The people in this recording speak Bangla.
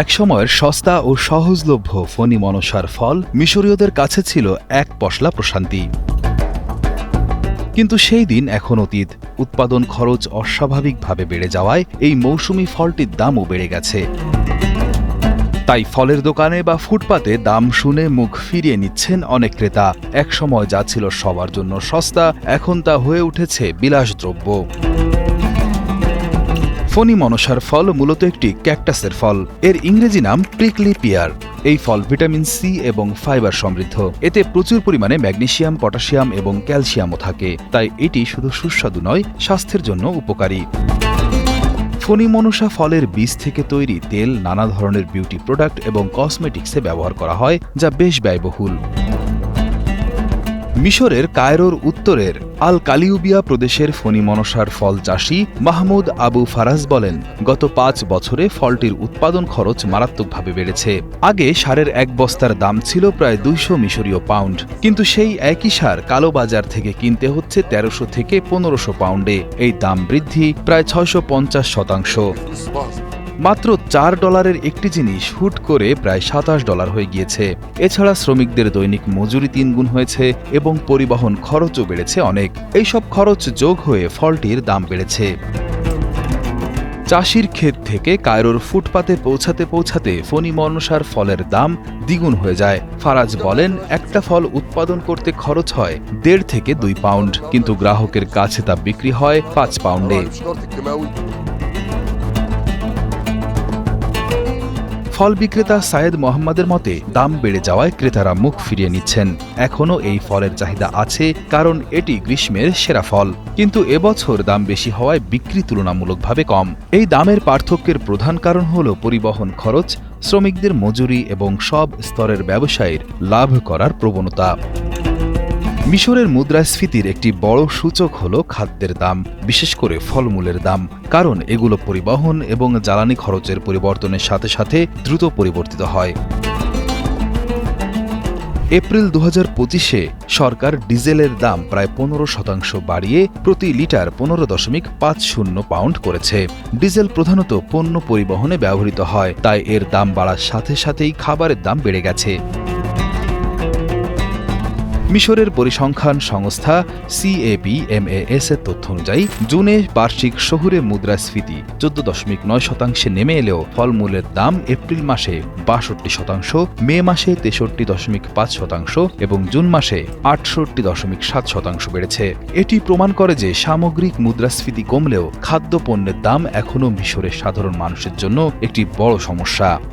একসময়ের সস্তা ও সহজলভ্য ফণি মনসার ফল মিশরীয়দের কাছে ছিল এক পশলা প্রশান্তি। কিন্তু সেই দিন এখন অতীত, উৎপাদন খরচ অস্বাভাবিকভাবে বেড়ে যাওয়ায় এই মৌসুমি ফলটির দামও বেড়ে গেছে। তাই ফলের দোকানে বা ফুটপাতে দাম শুনে মুখ ফিরিয়ে নিচ্ছেন অনেক ক্রেতা। একসময় যা ছিল সবার জন্য সস্তা, এখন তা হয়ে উঠেছে বিলাসদ্রব্য। ফণি মনসার ফল মূলত একটি ক্যাকটাসের ফল। এর ইংরেজি নাম প্রিকলি পিয়ার। এই ফল ভিটামিন সি এবং ফাইবার সমৃদ্ধ। এতে প্রচুর পরিমাণে ম্যাগনেসিয়াম পটাশিয়াম এবং ক্যালসিয়ামও থাকে। তাই এটি শুধু সুস্বাদু নয়, স্বাস্থ্যের জন্য উপকারী। ফণি মনসা ফলের বীজ থেকে তৈরি তেল নানা ধরনের বিউটি প্রোডাক্ট এবং কসমেটিক্সে ব্যবহার করা হয়, যা বেশ ব্যয়বহুল। মিশরের কায়রোর উত্তরের আল কালিউবিয়া প্রদেশের ফণি মনসার ফল চাষী মাহমুদ আবু ফারাজ বলেন, গত পাঁচ বছরে ফলটির উৎপাদন খরচ মারাত্মকভাবে বেড়েছে। আগে সারের এক বস্তার দাম ছিল প্রায় দুইশো মিশরীয় পাউন্ড, কিন্তু সেই একই সার কালো বাজার থেকে কিনতে হচ্ছে তেরোশো থেকে পনেরোশো পাউন্ডে। এই দাম বৃদ্ধি প্রায় ছয়শো পঞ্চাশ শতাংশ। মাত্র চার ডলারের একটি জিনিস হুট করে প্রায় সাতাশ ডলার হয়ে গিয়েছে। এছাড়া শ্রমিকদের দৈনিক মজুরি তিনগুণ হয়েছে এবং পরিবহন খরচও বেড়েছে অনেক। এইসব খরচ যোগ হয়ে ফলটির দাম বেড়েছে। চাষির ক্ষেত থেকে কায়রোর ফুটপাতে পৌঁছাতে পৌঁছাতে ফণি মনসার ফলের দাম দ্বিগুণ হয়ে যায়। ফারাজ বলেন, একটা ফল উৎপাদন করতে খরচ হয় দেড় থেকে দুই পাউন্ড, কিন্তু গ্রাহকের কাছে তা বিক্রি হয় পাঁচ পাউন্ডে। ফল বিক্রেতা সায়েদ মোহাম্মদের মতে, দাম বেড়ে যাওয়ায় ক্রেতারা মুখ ফিরিয়ে নিচ্ছেন। এখনও এই ফলের চাহিদা আছে, কারণ এটি গ্রীষ্মের সেরা ফল। কিন্তু এবছর দাম বেশি হওয়ায় বিক্রি তুলনামূলকভাবে কম। এই দামের পার্থক্যের প্রধান কারণ হল পরিবহন খরচ, শ্রমিকদের মজুরি এবং সব স্তরের ব্যবসায়ীর লাভ করার প্রবণতা। মিশরের মুদ্রাস্ফীতির একটি বড় সূচক হল খাদ্যের দাম, বিশেষ করে ফলমূলের দাম। কারণ এগুলো পরিবহন এবং জ্বালানি খরচের পরিবর্তনের সাথে সাথে দ্রুত পরিবর্তিত হয়। এপ্রিল দু হাজার পঁচিশে সরকার ডিজেলের দাম প্রায় পনেরো শতাংশ বাড়িয়ে প্রতি লিটার পনেরো দশমিক পাঁচ শূন্য পাউন্ড করেছে। ডিজেল প্রধানত পণ্য পরিবহনে ব্যবহৃত হয়, তাই এর দাম বাড়ার সাথে সাথেই খাবারের দাম বেড়ে গেছে। মিশরের পরিসংখ্যান সংস্থা সিএপিএমএএস এর তথ্য অনুযায়ী, জুনে বার্ষিক শহুরে মুদ্রাস্ফীতি চোদ্দ দশমিক নয় শতাংশে নেমে এলেও ফলমূলের দাম এপ্রিল মাসে বাষট্টি শতাংশ, মে মাসে তেষট্টি দশমিক পাঁচ শতাংশ এবং জুন মাসে আটষট্টি দশমিক সাত শতাংশ বেড়েছে। এটি প্রমাণ করে যে সামগ্রিক মুদ্রাস্ফীতি কমলেও খাদ্যপণ্যের দাম এখনও মিশরের সাধারণ মানুষের জন্য একটি বড় সমস্যা।